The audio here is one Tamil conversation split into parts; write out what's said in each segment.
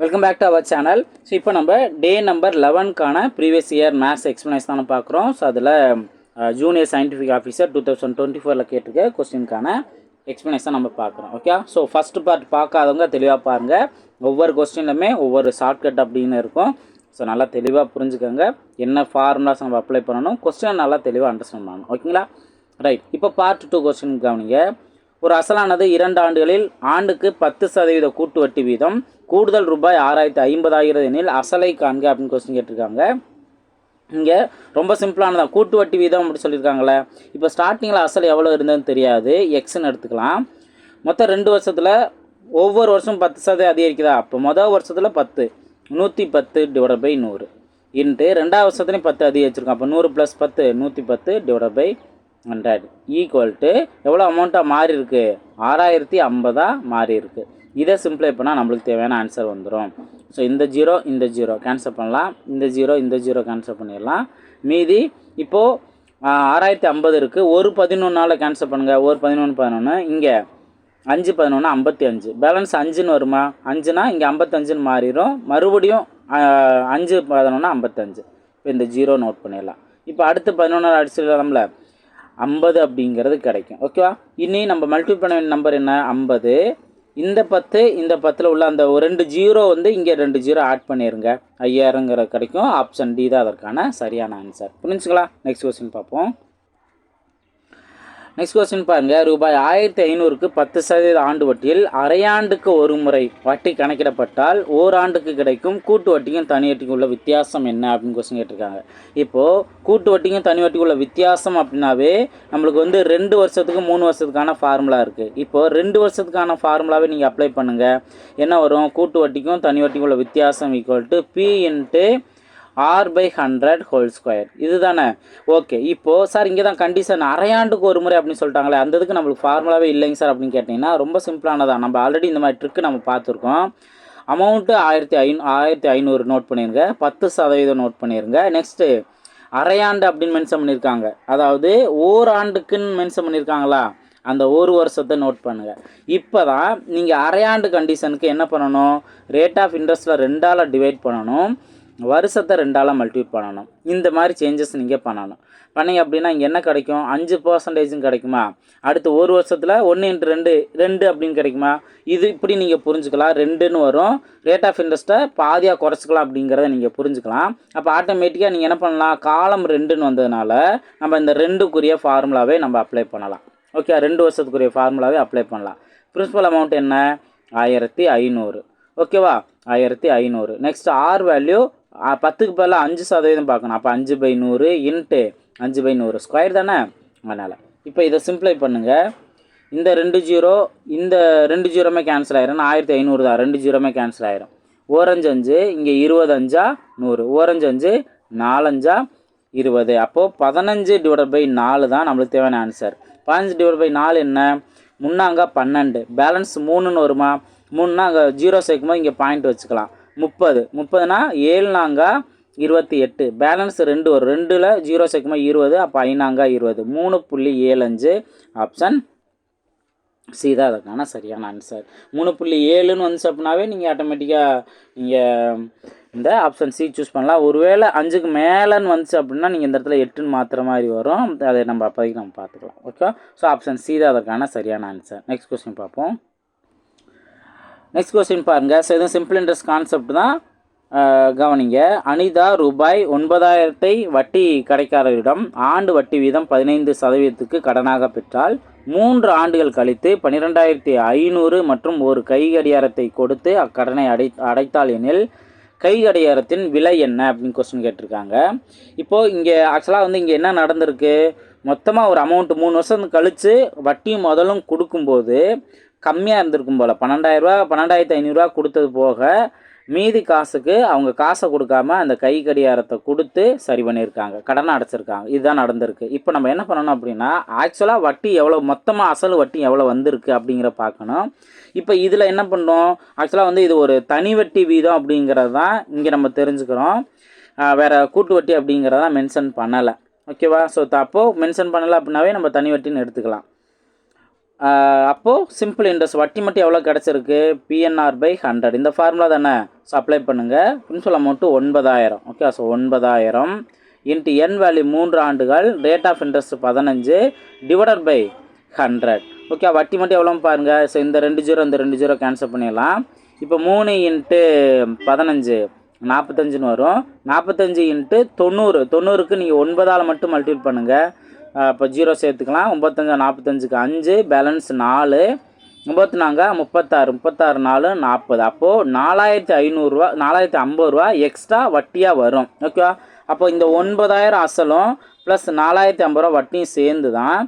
Welcome back to our channel so இப்போ நம்ம டே நம்பர் லெவன்க்கான ப்ரீவியஸ் இயர் மேத்ஸ் எக்ஸ்ப்ளனேஷன் தானே பார்க்குறோம். ஸோ அதில் junior scientific officer two thousand twenty ஃபோரில் கேட்டிருக்க கொஸ்டினுக்கான தான் நம்ம பார்க்குறோம். ஓகே ஸோ ஃபஸ்ட் பார்ட் பார்க்காதவங்க தெளிவாக பாருங்கள் ஒவ்வொரு கொஸ்டின்லையுமே ஒவ்வொரு ஷார்ட்கட் அப்படின்னு இருக்கும். ஸோ நல்லா தெளிவாக புரிஞ்சுக்கோங்க. என்ன ஃபார்முலாஸ் நம்ம அப்ளை பண்ணணும்? கொஸ்டினை நல்லா தெளிவாக அண்டர்ஸ்டாண்ட் பண்ணணும். ஓகேங்களா ரைட் இப்போ பார்ட் டூ கொஸ்டின் கவனிங்க. ஒரு அசலானது இரண்டு ஆண்டுகளில் ஆண்டுக்கு பத்து சதவீத கூட்டு வட்டி வீதம் கூடுதல் ரூபாய் ஆறாயிரத்தி ஐம்பதாயிரம் எனில் அசலை காண்க அப்படின்னு கொஸ்டின் கேட்டிருக்காங்க. இங்கே ரொம்ப சிம்பிளானதான் கூட்டு வட்டி வீதம் அப்படி சொல்லியிருக்காங்களே இப்போ ஸ்டார்டிங்கில் அசல் எவ்வளோ இருந்ததுன்னு தெரியாது. எக்ஸ்ன்னு எடுத்துக்கலாம். மொத்தம் ரெண்டு வருஷத்தில் ஒவ்வொரு வருஷம் பத்து சதவீதம் அதிகரிக்குதா? அப்போ மொதல் வருஷத்தில் பத்து. நூற்றி பத்து டிவைட் பை நூறு. இன்ட்டு ரெண்டாவது வருஷத்துலையும் பத்து அதிகரிச்சிருக்கோம். அப்போ நூறு ப்ளஸ் பத்து நூற்றி பத்து divide by hundred equal to எவ்வளோ அமௌண்ட்டாக மாறி இருக்குது ஆறாயிரத்தி ஐம்பதாக மாறி இருக்குது இதை சிம்பிளை பண்ணால் நம்மளுக்கு தேவையான ஆன்சர் வந்துடும் ஸோ இந்த ஜீரோ இந்த ஜீரோ கேன்சல் பண்ணலாம். இந்த ஜீரோ இந்த ஜீரோ கேன்சல் பண்ணிடலாம். மீதி இப்போது ஆறாயிரத்தி ஐம்பது இருக்குது ஒரு பதினொன்றால் கேன்சல் பண்ணுங்கள் ஒரு பதினொன்று பதினொன்று இங்கே அஞ்சு பதினொன்று ஐம்பத்தி அஞ்சு. பேலன்ஸ் அஞ்சுன்னு வருமா? அஞ்சுனா இங்கே ஐம்பத்தஞ்சுன்னு மாறிடும் மறுபடியும் அஞ்சு பதினொன்று ஐம்பத்தஞ்சு இப்போ இந்த ஜீரோ நோட் பண்ணிடலாம். இப்போ அடுத்து பதினொன்று அடிச்சிடலாம்ல ஐம்பது அப்படிங்கிறது கிடைக்கும். ஓகேவா இனி நம்ம மல்டிபிள் பண்ண வேண்டிய நம்பர் என்ன? ஐம்பது. இந்த பத்து இந்த பத்தில் உள்ள அந்த ஒரு ரெண்டு ஜீரோ வந்து இங்கே ரெண்டு ஜீரோ ஆட் பண்ணிடுங்க ஐயாயிரங்கிற கிடைக்கும். ஆப்ஷன் டி தான் அதற்கான சரியான ஆன்சர் புரிஞ்சுங்களா? நெக்ஸ்ட் கொஸ்டின் பார்ப்போம். நெக்ஸ்ட் கொஸ்டின் பாருங்கள் ரூபாய் ஆயிரத்தி ஐநூறுக்கு பத்து சதவீத ஆண்டு வட்டியில் அரையாண்டுக்கு ஒரு முறை வட்டி கணக்கிடப்பட்டால் ஓராண்டுக்கு கிடைக்கும் கூட்டு வட்டிக்கும் தனி வட்டிக்கும் உள்ள வித்தியாசம் என்ன அப்படின்னு கொஸ்டின் கேட்டிருக்காங்க. இப்போது கூட்டு வட்டிக்கும் தனி வட்டிக்கும் உள்ள வித்தியாசம் அப்படின்னாவே நம்மளுக்கு வந்து ரெண்டு வருஷத்துக்கு மூணு வருஷத்துக்கான ஃபார்முலா இருக்குது இப்போது ரெண்டு வருஷத்துக்கான ஃபார்முலாவே நீங்கள் அப்ளை பண்ணுங்கள் என்ன வரும்? கூட்டு வட்டிக்கும் தனி வட்டிக்கும் உள்ள வித்தியாசம் equal to P into R by hundred whole square இதுதானே? ஓகே இப்போது சார் இங்கே தான் கண்டிஷன் அரையாண்டுக்கு ஒரு முறை அப்படின்னு சொல்லிட்டாங்களே அந்த இதுக்கு நம்மளுக்கு ஃபார்முலாவே இல்லைங்க சார் அப்படின்னு கேட்டிங்கன்னா ரொம்ப சிம்பிளானதான் நம்ம ஆல்ரெடி இந்த மாதிரி ட்ரிக்கு நம்ம பார்த்துருக்கோம். அமௌண்ட்டு ஆயிரத்தி ஐநூ ஆயிரத்தி ஐநூறு நோட் பண்ணிடுங்க பத்து சதவீதம் நோட் பண்ணிடுங்க நெக்ஸ்ட்டு அரையாண்டு அப்படின்னு மென்ஷன் பண்ணியிருக்காங்க அதாவது ஓராண்டுக்குன்னு மென்ஷன் பண்ணியிருக்காங்களா அந்த ஒரு வருஷத்தை நோட் பண்ணுங்கள் இப்போ தான் நீங்கள் அரையாண்டு கண்டிஷனுக்கு என்ன பண்ணணும்? ரேட் ஆஃப் இன்ட்ரெஸ்ட்டில் ரெண்டால் டிவைட் பண்ணணும். வருஷத்தை ரெண்டால் மல்டிபிள் பண்ணணும். இந்த மாதிரி சேஞ்சஸ் நீங்கள் பண்ணணும். பண்ணீங்க அப்படின்னா இங்கே என்ன கிடைக்கும்? அஞ்சு பர்சன்டேஜும் கிடைக்குமா? அடுத்து ஒரு வருஷத்தில் ஒன்று இன்ட்டு ரெண்டு ரெண்டு அப்படின்னு கிடைக்குமா? இது இப்படி நீங்கள் புரிஞ்சுக்கலாம். ரெண்டுன்னு வரும். ரேட் ஆஃப் இன்ட்ரெஸ்ட்டை பாதியாக குறைச்சிக்கலாம் அப்படிங்கிறத நீங்கள் புரிஞ்சுக்கலாம். அப்போ ஆட்டோமேட்டிக்காக நீங்கள் என்ன பண்ணலாம்? காலம் ரெண்டுன்னு வந்ததுனால நம்ம இந்த ரெண்டுக்குரிய ஃபார்முலாவே நம்ம அப்ளை பண்ணலாம். ஓகே ரெண்டு வருஷத்துக்குரிய ஃபார்முலாவே அப்ளை பண்ணலாம். பிரின்சிபல் அமௌண்ட் என்ன? ஆயிரத்தி ஐநூறு. ஓகேவா ஆயிரத்தி ஐநூறு. நெக்ஸ்ட் ஆர் வேல்யூ பத்துக்கு பதிலாக அஞ்சு சதவீதம் பார்க்கணும். அப்போ அஞ்சு பை நூறு இன்ட்டு அஞ்சு பை நூறு ஸ்கொயர் தானே? அதனால். இப்போ இதை சிம்ப்ளை பண்ணுங்கள் இந்த ரெண்டு ஜீரோ இந்த ரெண்டு ஜீரோமே கேன்சல் ஆயிரும். ஆயிரத்தி ஐநூறு தான். ரெண்டு ஜீரோமே கேன்சல் ஆயிரும். ஓரஞ்சு அஞ்சு இங்கே இருபது அஞ்சா நூறு. ஓரஞ்சு அஞ்சு நாலஞ்சா இருபது. அப்போது பதினஞ்சு டிவைட் பை நாலு தான் நம்மளுக்கு தேவையான ஆன்சர் பதினஞ்சு டிவைட் பை நாலு என்ன? முன்னாங்க பன்னெண்டு. பேலன்ஸ் மூணுன்னு வருமா? மூணுன்னா அங்கே ஜீரோ சேர்க்கும்போது இங்கே பாயிண்ட் வச்சுக்கலாம். முப்பது. முப்பதுனா நாங்கா இருபத்தி எட்டு. பேலன்ஸ் ரெண்டு வரும். ரெண்டில் ஜீரோ சேர்க்குமா இருபது அப்போ ஐநாங்கா இருபது. மூணு புள்ளி ஏழு அஞ்சு ஆப்ஷன் சி தான் அதுக்கான சரியான ஆன்சர் மூணு புள்ளி ஏழுன்னு வந்துச்சு அப்படின்னாவே நீங்கள் ஆட்டோமேட்டிக்காக நீங்கள் இந்த ஆப்ஷன் சி சூஸ் பண்ணலாம். ஒருவேளை அஞ்சுக்கு மேலேன்னு வந்துச்சு அப்படின்னா நீங்கள் இந்த இடத்துல எட்டுன்னு மாற்றுற மாதிரி வரும். அதை நம்ம அப்போதைக்கு நம்ம பார்த்துக்கலாம். ஓகே ஸோ ஆப்ஷன் சி தான் அதற்கான சரியான ஆன்சர் நெக்ஸ்ட் கொஸ்டின் பார்ப்போம். நெக்ஸ்ட் கொஸ்டின் பாருங்கள் ஸோ இதுவும் சிம்பிள் இன்ட்ரெஸ்ட் கான்செப்ட் தான் கவனிங்க. அனிதா ரூபாய் ஒன்பதாயிரத்தை வட்டி கடைக்காரரிடம் ஆண்டு வட்டி வீதம் பதினைந்து சதவீதத்துக்கு கடனாக பெற்றால் மூன்று ஆண்டுகள் கழித்து பன்னிரெண்டாயிரத்தி ஐநூறு மற்றும் ஒரு கை கடியாரத்தை கொடுத்து அக்கடனை அடை அடைத்தால் எனில் கை கடியாரத்தின் விலை என்ன அப்படின்னு கொஸ்டின் கேட்டிருக்காங்க. இப்போது இங்கே ஆக்சுவலாக வந்து இங்கே என்ன நடந்திருக்கு? மொத்தமாக ஒரு அமௌண்ட் மூணு வருஷம் கழித்து வட்டியும் முதலும் கொடுக்கும்போது கம்மியாக இருந்திருக்கும் போல். பன்னெண்டாயிரரூவா பன்னெண்டாயிரத்தி ஐநூறுரூவா கொடுத்தது போக மீதி காசுக்கு அவங்க காசை கொடுக்காம அந்த கை கடியாரத்தை கொடுத்து சரி பண்ணியிருக்காங்க. கடனை அடைச்சிருக்காங்க. இதுதான் நடந்திருக்கு. இப்போ நம்ம என்ன பண்ணணும் அப்படின்னா ஆக்சுவலாக வட்டி எவ்வளோ மொத்தமாக அசல் வட்டி எவ்வளோ வந்திருக்கு அப்படிங்கிற பார்க்கணும். இப்போ இதில் என்ன பண்ணோம்? ஆக்சுவலாக வந்து இது ஒரு தனி வட்டி வீதம் அப்படிங்கிறது தான் இங்கே நம்ம தெரிஞ்சுக்கிறோம். வேறு கூட்டு வட்டி அப்படிங்கிறதான் மென்ஷன் பண்ணலை. ஓகேவா ஸோ அப்போது மென்ஷன் பண்ணலை அப்படின்னாவே நம்ம தனி வட்டின்னு எடுத்துக்கலாம். அப்போது சிம்பிள் இன்ட்ரெஸ்ட் வட்டி மட்டும் எவ்வளோ கிடச்சிருக்கு? P N R by hundred இந்த ஃபார்முலா தானே? ஸோ அப்ளை பண்ணுங்கள் பிரின்சிபல் அமௌண்ட்டு ஒன்பதாயிரம். ஓகே ஸோ ஒன்பதாயிரம் இன்ட்டு என் வேல்யூ மூன்று ஆண்டுகள். ரேட் ஆஃப் இன்ட்ரெஸ்ட் பதினஞ்சு. டிவைடட் பை ஹண்ட்ரட் ஓகே வட்டி மட்டும் எவ்வளோ பாருங்கள் ஸோ இந்த ரெண்டு ஜீரோ இந்த ரெண்டு ஜீரோ கேன்சல் பண்ணிடலாம். இப்போ மூணு இன்ட்டு பதினஞ்சு நாற்பத்தஞ்சுன்னு வரும். நாற்பத்தஞ்சு இன்ட்டு தொண்ணூறு. தொண்ணூறுக்கு நீங்கள் ஒன்பதால் மட்டும் மல்டிபிள் பண்ணுங்கள் இப்போ ஜீரோ சேர்த்துக்கலாம். ஒம்பத்தஞ்சா நாற்பத்தஞ்சுக்கு அஞ்சு பேலன்ஸ் நாலு. ஒம்பத்தி நாங்க முப்பத்தாறு முப்பத்தாறு நாலு நாற்பது அப்போது நாலாயிரத்தி ஐநூறுரூவா நாலாயிரத்தி ஐம்பது ரூபா எக்ஸ்ட்ரா வட்டியாக வரும். ஓகேவா அப்போ இந்த ஒன்பதாயிரம் அசலும் ப்ளஸ் நாலாயிரத்தி ஐம்பது ரூபா வட்டியும் சேர்ந்து தான்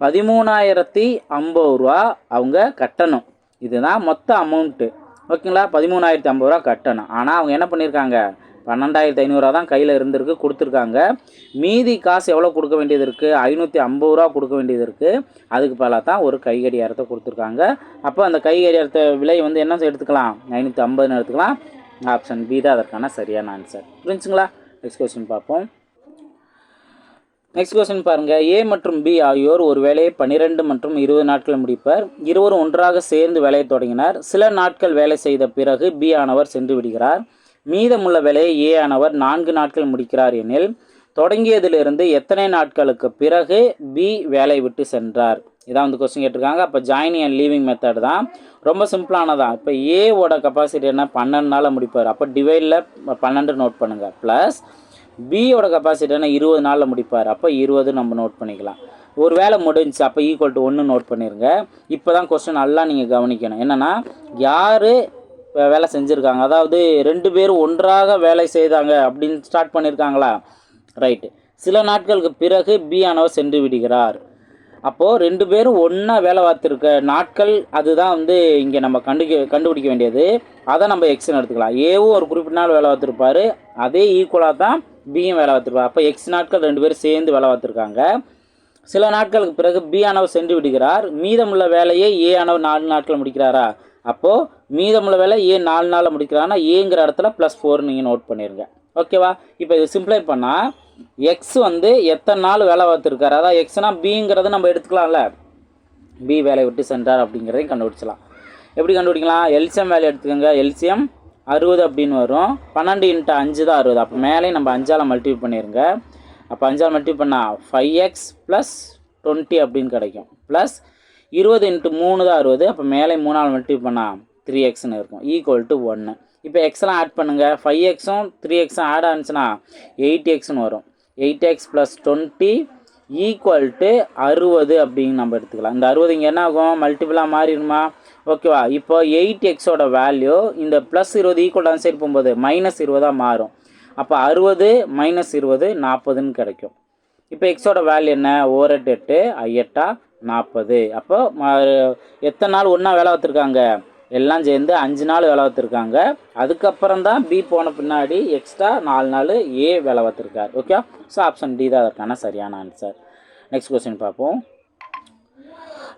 பதிமூணாயிரத்தி ஐம்பது ரூபா அவங்க கட்டணும். இதுதான் மொத்த அமௌண்ட்டு ஓகேங்களா பதிமூணாயிரத்தி ஐம்பது ரூபா கட்டணும். ஆனால் அவங்க என்ன பண்ணியிருக்காங்க பன்னெண்டாயிரத்தி ஐநூறுரூவா தான் கையில் இருந்திருக்கு கொடுத்துருக்காங்க. மீதி காசு எவ்வளோ கொடுக்க வேண்டியது இருக்குது ஐநூற்றி ஐம்பது ரூபா கொடுக்க வேண்டியது இருக்குது அதுக்கு பதிலாக தான் ஒரு கை கடிகாரத்தை கொடுத்துருக்காங்க. அப்போ அந்த கை கடிகாரத்தை விலை வந்து என்ன எடுத்துக்கலாம்? ஐநூற்றி ஐம்பதுன்னு எடுத்துக்கலாம். ஆப்ஷன் பி தான் அதற்கான சரியான ஆன்சர் புரிஞ்சுங்களா? நெக்ஸ்ட் கொஸ்டின் பார்ப்போம். நெக்ஸ்ட் கொஸ்டின் பாருங்கள் ஏ மற்றும் பி ஆகியோர் ஒரு வேலையை பன்னிரெண்டு மற்றும் இருபது நாட்கள் முடிப்பர். இருவரும் ஒன்றாக சேர்ந்து வேலையை தொடங்கினார். சில நாட்கள் வேலை செய்த பிறகு பி ஆனவர் சென்று விடுகிறார். மீதமுள்ள வேலையை ஏ ஆனவர் நான்கு நாட்கள் முடிக்கிறார் எனில் தொடங்கியதிலிருந்து எத்தனை நாட்களுக்கு பிறகு பி வேலை விட்டு சென்றார்? இதான் வந்து கொஸ்டின் கேட்டிருக்காங்க. அப்போ ஜாயினிங் அண்ட் லீவிங் மெத்தட் தான். ரொம்ப சிம்பிளானதான் இப்போ ஏவோட கெப்பாசிட்டி என்ன? பன்னெண்டு நாளில் முடிப்பார். அப்போ டிவைடில் பன்னெண்டு நோட் பண்ணுங்கள் ப்ளஸ் பியோட கெப்பாசிட்டி என்ன? இருபது நாளில் முடிப்பார். அப்போ இருபது நம்ம நோட் பண்ணிக்கலாம். ஒரு வேலை முடிஞ்சுச்சு அப்போ ஈக்குவல் டு ஒன்று நோட் பண்ணிடுங்க இப்போ தான் கொஸ்டின் நல்லா நீங்கள் கவனிக்கணும். என்னென்னா யார் வேலை செஞ்சுருக்காங்க. அதாவது ரெண்டு பேரும் ஒன்றாக வேலை செய்தாங்க அப்படின்னு ஸ்டார்ட் பண்ணியிருக்காங்களா ரைட்டு சில நாட்களுக்கு பிறகு பி ஆனவர் சென்று விடுகிறார். அப்போது ரெண்டு பேரும் ஒன்றா வேலை பார்த்துருக்க நாட்கள் அதுதான் வந்து இங்கே நம்ம கண்டுக்க கண்டுபிடிக்க வேண்டியது. அதை நம்ம எக்ஸ்னு எடுத்துக்கலாம். ஏவும் ஒரு குறிப்பிட்ட நாள் வேலை பார்த்துருப்பாரு. அதே ஈக்குவலாக தான் பியும் வேலை பார்த்துருப்பார். அப்போ எக்ஸ் நாட்கள் ரெண்டு பேரும் சேர்ந்து வேலை பார்த்துருக்காங்க. சில நாட்களுக்கு பிறகு பி ஆனவர் சென்று விடுகிறார். மீதமுள்ள வேலையை ஏ ஆனவர் நாலு நாட்கள் முடிக்கிறாரா? அப்போது மீதமுள்ள வேலை ஏ நாலு நாளில் முடிக்கிறான்னா ஏங்கிற இடத்துல ப்ளஸ் ஃபோர் நீங்கள் நோட் பண்ணிடுங்க ஓகேவா இப்போ இது சிம்ப்ளை பண்ணால் எக்ஸ் வந்து எத்தனை நாள் வேலை பார்த்துருக்காரு? அதான் எக்ஸ்னால் பிங்கிறது நம்ம எடுத்துக்கலாம்ல. பி வேலையை விட்டு சென்றார் அப்படிங்கிறதையும் கண்டுபிடிச்சலாம் எப்படி கண்டுபிடிக்கலாம்? எல்சிஎம் வேலை எடுத்துக்கோங்க. எல்சிஎம் அறுபது அப்படின்னு வரும். பன்னெண்டு இன்ட்டு அஞ்சு தான் அறுபது. அப்போ மேலே நம்ம அஞ்சால் மல்டிபிள் பண்ணிடுங்க அப்போ அஞ்சால் மல்டிபிள் பண்ணால் ஃபைவ் எக்ஸ் ப்ளஸ் டுவெண்ட்டி அப்படின்னு கிடைக்கும். ப்ளஸ் இருபது இன்ட்டு மூணு தான் அறுபது அப்போ மேலே மூணால் மல்டிபிள் பண்ணால் த்ரீ எக்ஸ்னு இருக்கும். ஈக்குவல் டு ஒன்று இப்போ எக்ஸ்லாம் ஆட் பண்ணுங்கள் ஃபைவ் எக்ஸும் த்ரீ எக்ஸும் ஆட் ஆனிச்சுன்னா எயிட் எக்ஸ்னு வரும். Eight X plus twenty equal to அறுபது அப்படின்னு நம்ம எடுத்துக்கலாம். இந்த அறுபது இங்கே என்ன ஆகும்? மல்டிபிளாக மாறிடுமா? ஓகேவா இப்போ எயிட் எக்ஸோட வேல்யூ இந்த ப்ளஸ் இருபது ஈக்குவல் ஆன்சர் போகும்போது மைனஸ் இருபதாக மாறும். அப்போ அறுபது மைனஸ் இருபது நாற்பதுன்னு கிடைக்கும். இப்போ எக்ஸோட வேல்யூ என்ன? ஓரெட்டு எட்டு ஐயட்டா நாற்பது அப்போ எத்தனை நாள் ஒன்றா வேலை வைத்திருக்காங்க எல்லாம் சேர்ந்து அஞ்சு நாள் வேலை வைத்திருக்காங்க அதுக்கப்புறம் தான் பி போன பின்னாடி எக்ஸ்ட்ரா நாலு நாள் ஏ வேலை பார்த்துருக்கார் ஓகே ஸோ ஆப்ஷன் டி தான் அதற்கான சரியான ஆன்சர் நெக்ஸ்ட் கொஸ்டின் பார்ப்போம்.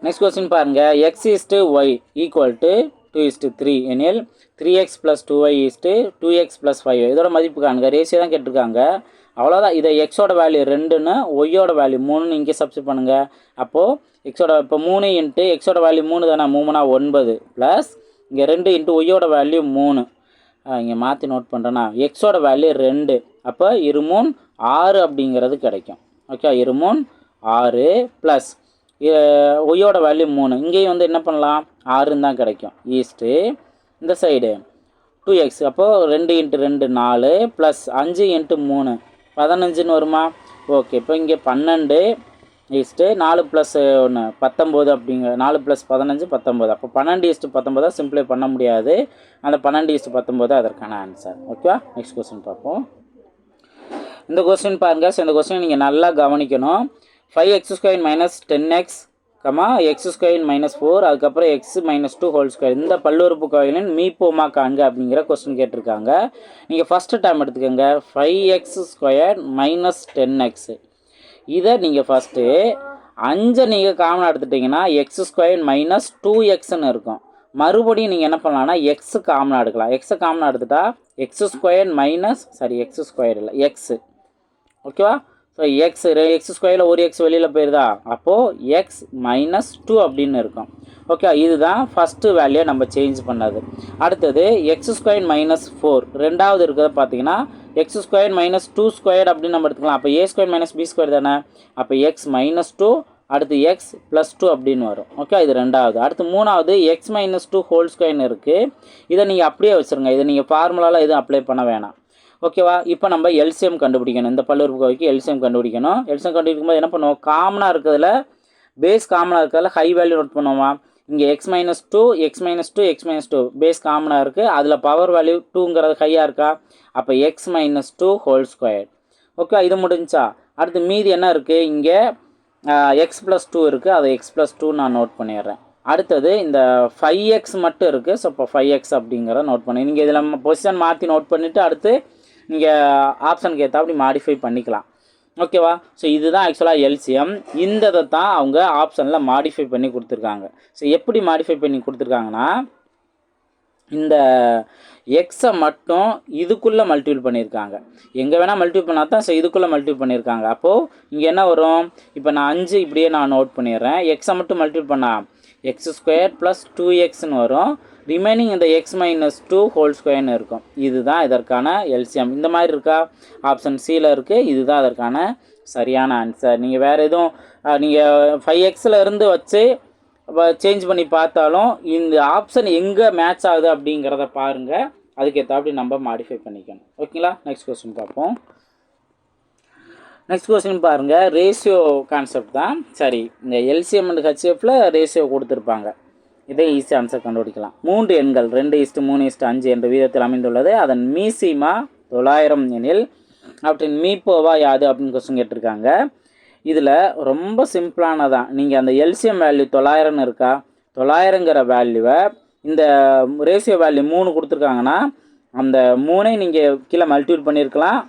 நெக்ஸ்ட் கொஸ்டின் பாருங்கள் x is to y equal to two is to three எனில் three x plus two y is to two x plus five இதோட மதிப்பு காணுங்க. ரேஷியோ தான் கேட்டிருக்காங்க. அவ்வளோதான் இதை எக்ஸோட வேல்யூ ரெண்டுன்னு ஒய்யோட வேல்யூ மூணுன்னு இங்கே சப்ஸ்டிட் பண்ணுங்கள் அப்போது எக்ஸோட இப்போ மூணு இன்ட்டு எக்ஸோட வேல்யூ மூணு தானே? மூணுனா ஒன்பது ப்ளஸ் இங்கே ரெண்டு இன்ட்டு ஒய்யோட வேல்யூ மூணு. இங்கே மாற்றி நோட் பண்ணுறேன்னா எக்ஸோட வேல்யூ ரெண்டு. அப்போ இருமூன் ஆறு அப்படிங்கிறது கிடைக்கும். ஓகே இருமூன் ஆறு ப்ளஸ் ஒய்யோட வேல்யூ மூணு. இங்கேயும் வந்து என்ன பண்ணலாம்? ஆறுன்னு தான் கிடைக்கும். ஈஸ்ட்டு இந்த சைடு டூ எக்ஸ் அப்போது ரெண்டு இன்ட்டு ரெண்டு நாலு ப்ளஸ் அஞ்சு இன்ட்டு மூணு. பதினஞ்சுன்னு வருமா? ஓகே இப்போ இங்கே பன்னெண்டு ஈஸ்ட்டு நாலு ப்ளஸ் ஒன்று பத்தொம்போது அப்படிங்க நாலு ப்ளஸ் பதினஞ்சு பத்தொம்போது அப்போ பன்னெண்டு ஈஸ்ட்டு பத்தொம்போதாக சிம்பிளை பண்ண முடியாது. அந்த பன்னெண்டு ஈஸ்ட்டு பத்தொம்போது அதற்கான ஆன்சர் ஓகேவா நெக்ஸ்ட் கொஸ்டின் பார்ப்போம். இந்த கொஸ்டின் பாருங்கள் ஸோ இந்த கொஸ்டின் நீங்கள் நல்லா கவனிக்கணும். Five X square minus ten X comma X square minus four அதுக்கப்புறம் X minus two whole square இந்த பல்லுறுப்பு கோயிலின் மீப்போமா காண்க அப்படிங்கிற கொஸ்டின் கேட்டிருக்காங்க. நீங்கள் ஃபஸ்ட்டு டைம் எடுத்துக்கோங்க. Five X square minus ten X இதை நீங்கள் ஃபஸ்ட்டு அஞ்சை நீங்கள் காமனாக எடுத்துட்டிங்கன்னா எக்ஸ் ஸ்கொயர் மைனஸ் டூ எக்ஸ்னு இருக்கும். மறுபடியும் நீங்கள் என்ன பண்ணலாம்னா எக்ஸ் காமனாக எடுக்கலாம். எக்ஸை காமனாக எடுத்துட்டா X square minus sorry X square இல்லை எக்ஸு ஓகேவா ஸோ எக்ஸ் எக்ஸ் ஸ்கொயரில் ஒரு எக்ஸ் வெளியில் போயிருதா? அப்போது எக்ஸ் மைனஸ் டூ அப்படின்னு இருக்கும். ஓகே இதுதான் ஃபஸ்ட்டு வேல்யூ நம்ம சேஞ்ச் பண்ணது. அடுத்தது எக்ஸ் ஸ்கொயர் மைனஸ் ஃபோர் ரெண்டாவது இருக்கிறத பார்த்தீங்கன்னா X square minus two square அப்படின்னு நம்ம எடுத்துக்கலாம். அப்போ A square minus B square தானே? அப்போ எக்ஸ் மைனஸ் டூ அடுத்து எக்ஸ் ப்ளஸ் டூ அப்படின்னு வரும். ஓகே இது ரெண்டாவது. அடுத்து மூணாவது எக்ஸ் மைனஸ் டூ ஹோல் ஸ்கொயர்னு இருக்குது இதை நீங்கள் அப்படியே வச்சுருங்க. இதை நீங்கள் ஃபார்முலாவில் எதுவும் அப்ளை பண்ண வேணாம். ஓகேவா? இப்போ நம்ம எல்சிஎம் கண்டுபிடிக்கணும். இந்த பல்லுறுப்புக்கோவைக்கு எல்சிஎம் கண்டுபிடிக்கணும். எல்சிஎம் கண்டுபிடிக்கும்போது என்ன பண்ணுவோம்? காமனாக இருக்கிறதுல பேஸ் காமனாக இருக்கிறதுல ஹை வேல்யூ நோட் பண்ணுவோமா? இங்கே X minus two X minus two X minus two base காமனாக இருக்குது அதில் பவர் வேல்யூ டூங்கிறது ஹையாக இருக்கா? அப்போ X minus two whole square okay இது முடிஞ்சா. அடுத்து மீதி என்ன இருக்குது இங்கே எக்ஸ் ப்ளஸ் டூ இருக்குது அதை எக்ஸ் ப்ளஸ் டூ நான் நோட் பண்ணிடுறேன். அடுத்தது இந்த ஃபைவ் எக்ஸ் மட்டும் இருக்குது ஸோ இப்போ ஃபைவ் எக்ஸ் அப்படிங்கிறத நோட் பண்ணி. நீங்கள் இதில் பொசிஷன் மாற்றி நோட் பண்ணிவிட்டு அடுத்து நீங்கள் ஆப்ஷனுக்கு ஏற்றாப்படி மாடிஃபை பண்ணிக்கலாம். ஓகேவா ஸோ இதுதான் ஆக்சுவலாக எல்சிஎம் இந்த இதை தான் அவங்க ஆப்ஷனில் மாடிஃபை பண்ணி கொடுத்துருக்காங்க. ஸோ எப்படி மாடிஃபை பண்ணி கொடுத்துருக்காங்கன்னா இந்த எக்ஸை மட்டும் இதுக்குள்ளே மல்டிபிள் பண்ணியிருக்காங்க. எங்கே வேணால் மல்டிபிள் பண்ணால் தான் ஸோ இதுக்குள்ளே மல்டிபிள் பண்ணியிருக்காங்க. அப்போது இங்கே என்ன வரும்? இப்போ நான் அஞ்சு இப்படியே நான் நோட் பண்ணிடுறேன். எக்ஸை மட்டும் மல்டிபிள் பண்ணால் எக்ஸ் ஸ்கொயர் ப்ளஸ் டூ எக்ஸ்னு வரும். ரிமைனிங் இந்த எக்ஸ் மைனஸ் டூ ஹோல் ஸ்கொயர்னு இருக்கும். இதுதான் இதற்கான எல்சிஎம் இந்த மாதிரி இருக்கா? ஆப்ஷன் சியில் இருக்குது இதுதான் அதற்கான சரியான ஆன்சர் நீங்கள் வேறு எதுவும் நீங்கள் ஃபைவ் எக்ஸில் இருந்து வச்சு சேஞ்ச் பண்ணி பார்த்தாலும் இந்த ஆப்ஷன் எங்கே மேட்ச் ஆகுது அப்படிங்கிறத பாருங்கள் அதுக்கேற்றாப்படி நம்ம மாடிஃபை பண்ணிக்கணும். ஓகேங்களா நெக்ஸ்ட் கொஸ்டின் பார்ப்போம். நெக்ஸ்ட் கொஸ்டின் பாருங்கள் ரேஷியோ கான்செப்ட் தான். சரி இந்த எல்சிஎம் அண்ட் ஹெச்எஃப்பில் ரேஷியோ கொடுத்துருப்பாங்க. இதை ஈஸி ஆன்சர் கண்டுபிடிக்கலாம். மூன்று எண்கள் ரெண்டு இஸ்ட்டு மூணு இஸ்ட்டு அஞ்சு என்ற வீதத்தில் அமைந்துள்ளது. அதன் மீசிமா தொள்ளாயிரம் எனில் அவற்றின் மீப்போவா யாது அப்படின்னு கொஸ்டின் கேட்டிருக்காங்க. இதில் ரொம்ப சிம்பிளானதான் நீங்கள் அந்த எல்சிஎம் வேல்யூ தொள்ளாயிரம்னு இருக்கா? தொள்ளாயிரங்கிற வேல்யூவை இந்த ரேஷியோ வேல்யூ மூணு கொடுத்துருக்காங்கன்னா அந்த மூணை நீங்கள் கீழே மல்டிபிள் பண்ணியிருக்கலாம்.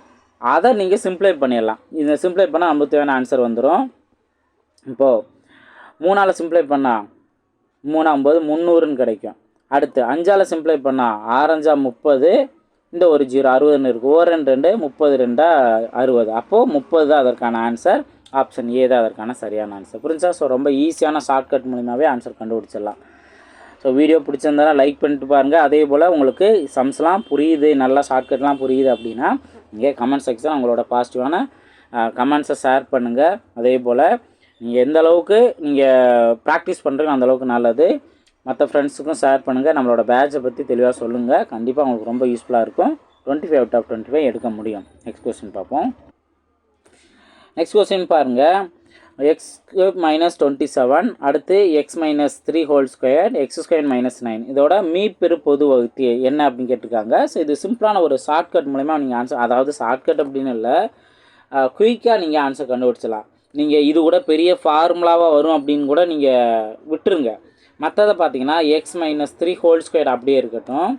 அதை நீங்கள் சிம்ப்ளை பண்ணிடலாம். இதை சிம்ப்ளை பண்ணால் நம்மளுக்கு தேவையான ஆன்சர் வந்துடும் இப்போது மூணால் சிம்ப்ளை பண்ணால் மூணாம்போது முந்நூறுன்னு கிடைக்கும். அடுத்து அஞ்சால் சிம்ப்ளை பண்ணால் ஆரஞ்சா முப்பது இந்த ஒரு ஜீரோ அறுபதுன்னு இருக்குது ஓர் ரெண்டு ரெண்டு முப்பது ரெண்டா அறுபது. அப்போது முப்பது தான் அதற்கான ஆன்சர் ஆப்ஷன் ஏ தான் அதற்கான சரியான ஆன்சர் புரிஞ்சா? ஸோ ரொம்ப ஈஸியான ஷார்ட்கட் மூலியமாகவே ஆன்சர் கண்டுபிடிச்சிடலாம். ஸோ வீடியோ பிடிச்சிருந்தாலும் லைக் பண்ணிட்டு பாருங்கள் அதே போல் உங்களுக்கு சம்ஸ்லாம் புரியுது. நல்லா ஷார்ட்கட்லாம் புரியுது அப்படின்னா இங்கே கமெண்ட் செக்ஷன் உங்களோட பாசிட்டிவான கமெண்ட்ஸை ஷேர் பண்ணுங்கள் அதே போல் நீங்கள் எந்த அளவுக்கு நீங்கள் ப்ராக்டிஸ் பண்ணுறீங்க அந்தளவுக்கு நல்லது. மற்ற ஃப்ரெண்ட்ஸுக்கும் ஷேர் பண்ணுங்கள் நம்மளோட பேட்சை பற்றி தெளிவாக சொல்லுங்கள் கண்டிப்பாக உங்களுக்கு ரொம்ப யூஸ்ஃபுல்லாக இருக்கும். Twenty five out of twenty five எடுக்க முடியும். நெக்ஸ்ட் கொஸ்டின் பார்ப்போம். நெக்ஸ்ட் கொஸ்டின் பாருங்கள் X cube minus twenty seven அடுத்து X minus three whole square X square minus nine இதோட மீப்பெரு பொது வகுத்தி என்ன அப்படின்னு கேட்டிருக்காங்க. ஸோ இது சிம்பிளான ஒரு ஷார்ட்கட் மூலமா நீங்கள் ஆன்சர் அதாவது ஷார்ட்கட் அப்படின்னு இல்லை குயிக்காக நீங்கள் ஆன்சர் கண்டுபிடிச்சலாம் நீங்கள் இது கூட பெரிய ஃபார்முலாவாக வரும் அப்படின்னு கூட நீங்கள் விட்டுருங்க. மற்றதை பார்த்தீங்கன்னா X minus three whole square அப்படியே இருக்கட்டும்.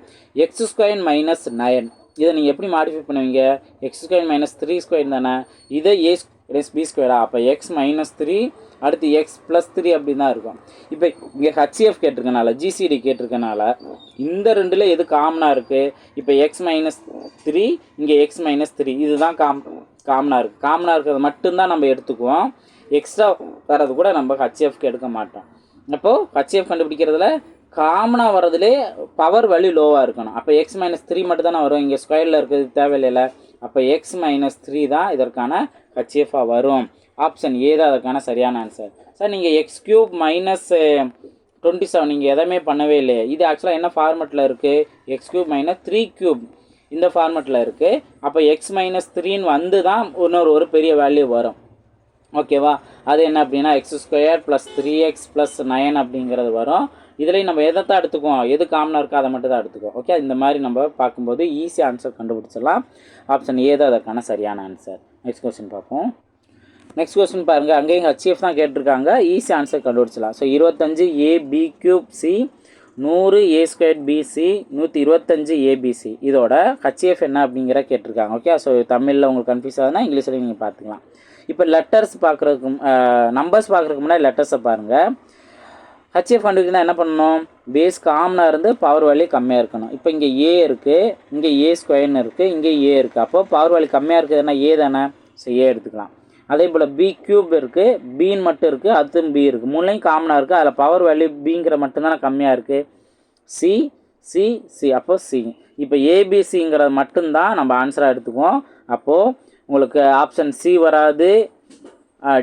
எக்ஸ் ஸ்கொயர் மைனஸ் நயன் இதை நீங்கள் எப்படி மாடிஃபை பண்ணுவீங்க? X square minus three square தானே? இதை ஏ எஸ் பி ஸ்கொயரா அப்போ எக்ஸ் மைனஸ் த்ரீ அடுத்து எக்ஸ் ப்ளஸ் த்ரீ அப்படி தான் இருக்கும். இப்போ இங்கே ஹச்சிஎஃப் கேட்டிருக்கனால ஜிசிடி கேட்டிருக்கனால இந்த ரெண்டில் எது காமனாக இருக்குது இப்போ எக்ஸ் மைனஸ் த்ரீ இங்கே எக்ஸ் மைனஸ் த்ரீ இதுதான் காம் காமனாக இருக்குது காமனாக இருக்கிறது மட்டும்தான் நம்ம எடுத்துக்குவோம். எக்ஸ்ட்ரா வர்றது கூட நம்ம ஹச்எஃப்க்கு எடுக்க மாட்டோம். அப்போது ஹச்எஃப் கண்டுபிடிக்கிறதுல காமனாக வர்றதுலே பவர் வழி லோவாக இருக்கணும். அப்போ எக்ஸ் மைனஸ் த்ரீ மட்டும் தானே வரும். இங்கே ஸ்கொயரில் இருக்கிறது தேவையில்லைல. அப்போ எக்ஸ் மைனஸ் த்ரீ தான் இதற்கான ஹச்எஃபாக வரும். ஆப்ஷன் ஏ தான் அதற்கான சரியான ஆன்சர் சார் நீங்கள் X cube minus twenty seven நீங்கள் எதுவுமே பண்ணவே இல்லையே. இது ஆக்சுவலாக என்ன ஃபார்மெட்டில் இருக்குது X cube minus three cube இந்த ஃபார்மெட்டில் இருக்குது அப்போ எக்ஸ் மைனஸ் த்ரீன்னு வந்து தான் இன்னொரு ஒரு பெரிய வேல்யூ வரும். ஓகேவா அது என்ன அப்படின்னா X square plus three X plus nine அப்படிங்கிறது வரும். இதுலேயும் நம்ம எதை தான் எடுத்துக்குவோம்? எது காமனாக இருக்கோ அதை மட்டும் தான் எடுத்துக்குவோம். ஓகே இந்த மாதிரி நம்ம பார்க்கும்போது ஈஸி ஆன்சர் கண்டுபிடிச்சிடலாம். ஆப்ஷன் ஏதோ அதற்கான சரியான ஆன்சர் நெக்ஸ்ட் கொஸ்டின் பார்ப்போம். நெக்ஸ்ட் கொஸ்டின் பாருங்கள் அங்கேயும் ஹச்எஃப் தான் கேட்டிருக்காங்க. ஈஸி ஆன்சர் கண்டுபிடிச்சலாம் ஸோ இருபத்தஞ்சு ஏ பி கியூப் சி நூறு ஏ ஸ்கொயர் பிசி நூற்றி இருபத்தஞ்சு ஏபிசி இதோட ஹச்எஃப் என்ன அப்படிங்கிற கேட்டிருக்காங்க. ஓகே ஸோ தமிழில் உங்களுக்கு கன்ஃபியூஸ் ஆகுதுன்னா இங்கிலீஷில் நீங்கள் பார்த்துக்கலாம். இப்போ லெட்டர்ஸ் பார்க்குறதுக்கு நம்பர்ஸ் பார்க்குறதுக்கு முன்னாடி லெட்டர்ஸை பாருங்கள் ஹச்எஃப் கண்டுபிடிக்கணும் என்ன பண்ணணும்? பேஸ் காமனாக இருந்து பவர் வேல்யூ கம்மியாக இருக்கணும். இப்போ இங்கே ஏ இருக்குது இங்கே ஏ ஸ்கொயர்னு இருக்குது இங்கே ஏ இருக்குது அப்போ பவர் வேல்யூ கம்மியாக இருக்குதுன்னா ஏ தானே? ஸோ ஏ எடுத்துக்கலாம். அதே போல் பி க்யூப் இருக்குது பின்னு மட்டும் இருக்குது அதுவும் பி இருக்குது மூணுலையும் காமனாக இருக்குது அதில் பவர் வேல்யூ பிங்கிற மட்டும்தானே கம்மியாக இருக்குது சி சி சி அப்போ சி இப்போ ஏபிசிங்கிறது மட்டும்தான் நம்ம ஆன்சராக எடுத்துக்குவோம். அப்போது உங்களுக்கு ஆப்ஷன் சி வராது.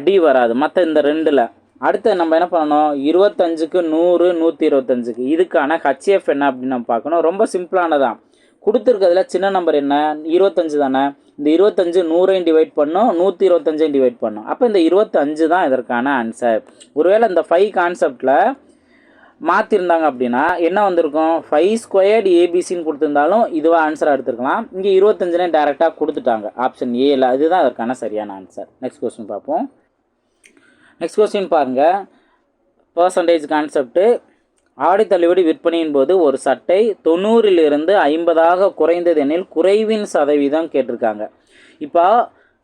டி வராது. மற்ற இந்த ரெண்டில். அடுத்து நம்ம என்ன பண்ணணும்? இருபத்தஞ்சுக்கு நூறு நூற்றி இருபத்தஞ்சுக்கு இதுக்கான ஹச்எஃப் என்ன அப்படின்னு நம்ம பார்க்கணும். ரொம்ப சிம்பிளானதான் கொடுத்துருக்கிறதுல சின்ன நம்பர் என்ன? இருபத்தஞ்சு தானே. இந்த இருபத்தஞ்சு நூறையும் டிவைட் பண்ணோம் நூற்றி இருபத்தஞ்சையும் டிவைட் பண்ணோம். அப்போ இந்த இருபத்தஞ்சு தான் இதற்கான ஆன்சர் ஒருவேளை இந்த ஃபைவ் கான்செப்டில் மாற்றிருந்தாங்க அப்படின்னா என்ன வந்திருக்கும்? ஃபைவ் ஸ்கொயர்டு ஏபிசின்னு கொடுத்துருந்தாலும் இதுவாக ஆன்சராக எடுத்துருக்கலாம். இங்கே இருபத்தஞ்சுனே டேரெக்டாக கொடுத்துட்டாங்க. ஆப்ஷன் ஏல அதுதான் அதற்கான சரியான ஆன்சர் நெக்ஸ்ட் கொஸ்டின் பார்ப்போம். நெக்ஸ்ட் கொஸ்டின் பாருங்கள் பர்சன்டேஜ் கான்செப்ட்டு ஆடி தள்ளுபடி விற்பனையின் போது ஒரு சட்டை தொண்ணூறிலிருந்து ஐம்பதாக குறைந்தது எனில் குறைவின் சதவீதம் கேட்டிருக்காங்க. இப்போ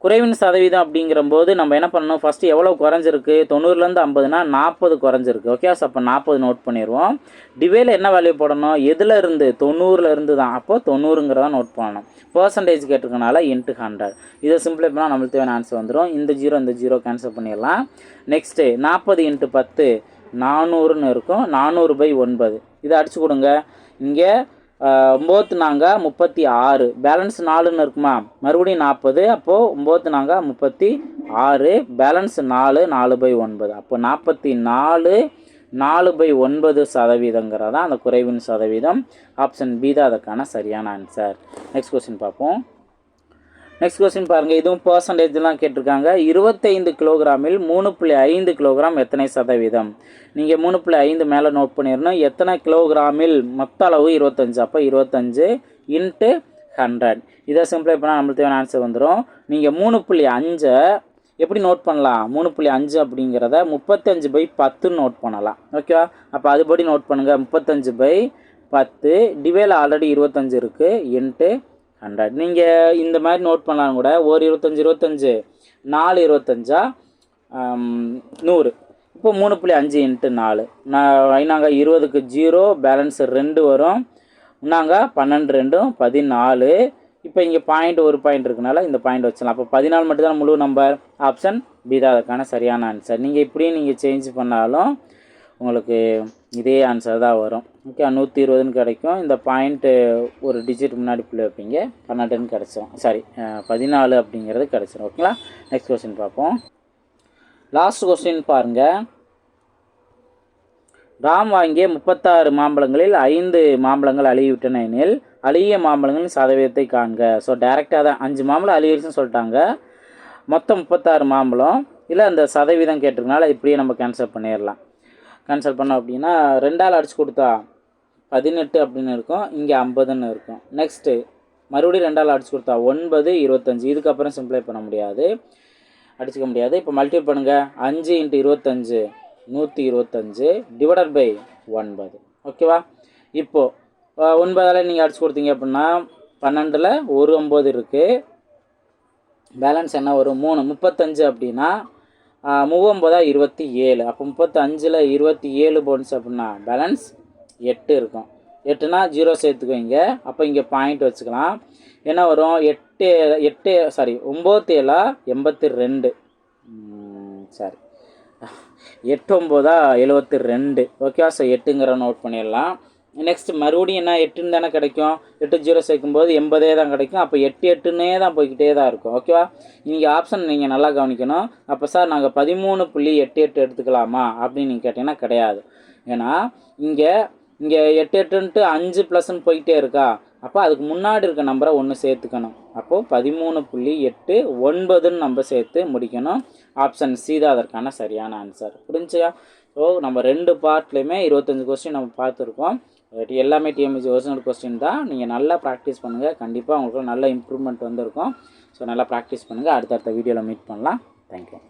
குறைவின் சதவீதம் அப்படிங்கிறபோது நம்ம என்ன பண்ணணும்? ஃபஸ்ட்டு எவ்வளோ குறைஞ்சிருக்கு? தொண்ணூறுலேருந்து ஐம்பதுனா நாற்பது குறைஞ்சிருக்கு. ஓகே ஸோ அப்போ நாற்பது நோட் பண்ணிடுவோம் டிவேல என்ன வேல்யூ போடணும்? எதில் இருந்து தொண்ணூறில் இருந்து தான். அப்போது தொண்ணூறுங்கிறத நோட் பண்ணணும். பர்சன்டேஜ் கேட்டிருக்கனால இன்ட்டு ஹண்ட்ரட் இதை சிம்பிளை பண்ணால் நம்மளுக்கு தேவையான ஆன்சர் வந்துடும் இந்த ஜீரோ இந்த ஜீரோ கேன்சல் பண்ணிடலாம். நெக்ஸ்ட்டு நாற்பது இன்ட்டு பத்து. நானூறுன்னு இருக்கும். நானூறு பை ஒன்பது. இதை அடிச்சு கொடுங்க. இங்கே ஒம்பது நாங்கள் முப்பத்தி ஆறு. பேலன்ஸ் நாலுன்னு இருக்குமா? மறுபடியும் நாற்பது. அப்போது ஒம்பது நாங்கள் முப்பத்தி ஆறு. பேலன்ஸ் நாலு நாலு பை ஒன்பது. அப்போ நாற்பத்தி நாலு நாலு பை ஒன்பது சதவீதங்கிறதா அந்த குறைவின் சதவீதம். ஆப்ஷன் பி தான் அதுக்கான சரியான ஆன்சர் நெக்ஸ்ட் கொஸ்டின் பார்ப்போம். நெக்ஸ்ட் கொஸ்டின் பாருங்கள் இதுவும் பர்சன்டேஜ்லாம் கேட்டிருக்காங்க. இருபத்தைந்து கிலோகிராமில் மூணு புள்ளி ஐந்து கிலோகிராம் எத்தனை சதவீதம்? நீங்கள் மூணு புள்ளி ஐந்து மேலே நோட் பண்ணிடணும் எத்தனை கிலோகிராமில் மொத்த அளவு இருபத்தஞ்சு? அப்போ இருபத்தஞ்சு இன்ட்டு ஹண்ட்ரட் இதை சிம்பிளை பண்ணால் நம்மளுக்கு தேவையான ஆன்சர் வந்துடும் நீங்கள் மூணு புள்ளி அஞ்சை எப்படி நோட் பண்ணலாம்? மூணு புள்ளி அஞ்சு அப்படிங்கிறத முப்பத்தஞ்சு பை பத்துன்னு நோட் பண்ணலாம். ஓகேவா அப்போ அதுபடி நோட் பண்ணுங்கள் முப்பத்தஞ்சு பை பத்து டிவேல ஆல்ரெடி இருபத்தஞ்சு இருக்குது இன்ட்டு ஹண்ட்ரட் நீங்கள் இந்த மாதிரி நோட் பண்ணலாம் கூட ஒரு இருபத்தஞ்சி இருபத்தஞ்சு நாலு இருபத்தஞ்சா? நூறு. இப்போ மூணு புள்ளி அஞ்சு இன்ட்டு நாலு. நான் நாங்கள் இருபதுக்கு ஜீரோ பேலன்ஸ் ரெண்டு வரும். நாங்கள் பன்னெண்டு ரெண்டும் பதினாலு. இப்போ இங்கே பாயிண்ட் ஒரு பாயிண்ட் இருக்கனால இந்த பாயிண்ட் வச்சலாம். அப்போ பதினாலு மட்டும் தான் முழு நம்பர் ஆப்ஷன் பி தான் அதுக்கான சரியான ஆன்சர் நீங்கள் இப்படியும் நீங்கள் சேஞ்ச் பண்ணாலும் உங்களுக்கு இதே ஆன்சர் தான் வரும். முக்கியம் நூற்றி இருபதுன்னு கிடைக்கும். இந்த பாயிண்ட்டு ஒரு டிஜிட் முன்னாடி புள்ளி வைப்பீங்க. பன்னெண்டுன்னு கிடச்சிரும். சாரி பதினாலு அப்படிங்கிறது கிடச்சிரும். ஓகேங்களா நெக்ஸ்ட் கொஸ்டின் பார்ப்போம். லாஸ்ட் கொஸ்டின் பாருங்கள் ராம் வாங்கிய முப்பத்தாறு மாம்பழங்களில் ஐந்து மாம்பழங்கள் அழுகிவிட்டன எனில் அழுகிய மாம்பழங்களின் சதவீதத்தை காண்க. ஸோ டேரெக்டாக தான். அஞ்சு மாம்பழம் அழுகிடுச்சுன்னு சொல்லிட்டாங்க. மொத்தம் முப்பத்தாறு மாம்பழம். இல்லை அந்த சதவீதம் கேட்டிருக்கனால இப்படியே நம்ம கேன்சல் பண்ணிடலாம். கேன்சல் பண்ணோம் அப்படின்னா ரெண்டால் அடிச்சு கொடுத்தா பதினெட்டு அப்படின்னு இருக்கும் இங்கே ஐம்பதுன்னு இருக்கும். நெக்ஸ்ட்டு மறுபடியும் ரெண்டால் அடிச்சு கொடுத்தா ஒன்பது இருபத்தஞ்சி. இதுக்கப்புறம் சிம்ப்ளை பண்ண முடியாது. அடிச்சுக்க முடியாது. இப்போ மல்டிபிள் பண்ணுங்கள் அஞ்சு இன்ட்டு இருபத்தஞ்சு நூற்றி இருபத்தஞ்சு டிவைடட் பை ஒன்பது. ஓகேவா இப்போது ஒன்பதால் நீங்கள் அடிச்சு கொடுத்தீங்க அப்படின்னா பன்னெண்டில் ஒரு ஒம்பது இருக்குது பேலன்ஸ் என்ன வரும்? மூணு. முப்பத்தஞ்சு அப்படின்னா மூவொம்பதா இருபத்தி ஏழு. அப்போ முப்பத்தஞ்சில் இருபத்தி ஏழு போன்ஸ் அப்படின்னா பேலன்ஸ் எட்டு இருக்கும். எட்டுனா ஜீரோ சேர்த்துக்குவீங்க அப்போ இங்கே பாயிண்ட் வச்சுக்கலாம். என்ன வரும்? எட்டு எட்டு சாரி ஒம்பது ஏழா? எண்பத்தி ரெண்டு. சாரி. எட்டு ஒம்போதா? எழுபத்தி ரெண்டு. ஓகேவா ஸோ எட்டுங்கிற நோட் பண்ணிடலாம். நெக்ஸ்ட் மறுபடியும் என்ன? எட்டுன்னு தானே கிடைக்கும். எட்டு ஜீரோ சேர்க்கும்போது எண்பதே தான் கிடைக்கும். அப்போ எட்டு எட்டுன்னே தான் போய்கிட்டே தான் இருக்கும். ஓகேவா நீங்கள் ஆப்ஷன் நீங்கள் நல்லா கவனிக்கணும். அப்போ சார் நாங்கள் பதிமூணு புள்ளி எட்டு எட்டு எடுத்துக்கலாமா? அப்படின்னு நீங்கள் கேட்டிங்கன்னா கிடையாது. ஏன்னா இங்கே இங்கே எட்டு எட்டுன்ட்டு அஞ்சு ப்ளஸ்ன்னு போய்கிட்டே இருக்கா? அப்போ அதுக்கு முன்னாடி இருக்க நம்பரை ஒன்று சேர்த்துக்கணும். அப்போது பதிமூணு புள்ளி எட்டு ஒன்பதுன்னு நம்ம சேர்த்து முடிக்கணும். ஆப்ஷன் சி தான் அதற்கான சரியான ஆன்சர் புரிஞ்சுயா ஸோ நம்ம ரெண்டு பார்ட்லேயுமே இருபத்தஞ்சி கொஸ்டின் நம்ம பார்த்துருக்கோம். எல்லாமே டிஎம்எஸ் ஒரிஜினல் கொஸ்டின் தான். நீங்கள் நல்லா ப்ராக்டிஸ் பண்ணுங்கள் கண்டிப்பாக உங்களுக்கு நல்ல இம்ப்ரூவ்மெண்ட் வந்திருக்கும். ஸோ நல்லா ப்ராக்டிஸ் பண்ணுங்கள் அடுத்தடுத்த வீடியோவில் மீட் பண்ணலாம். தேங்க்யூ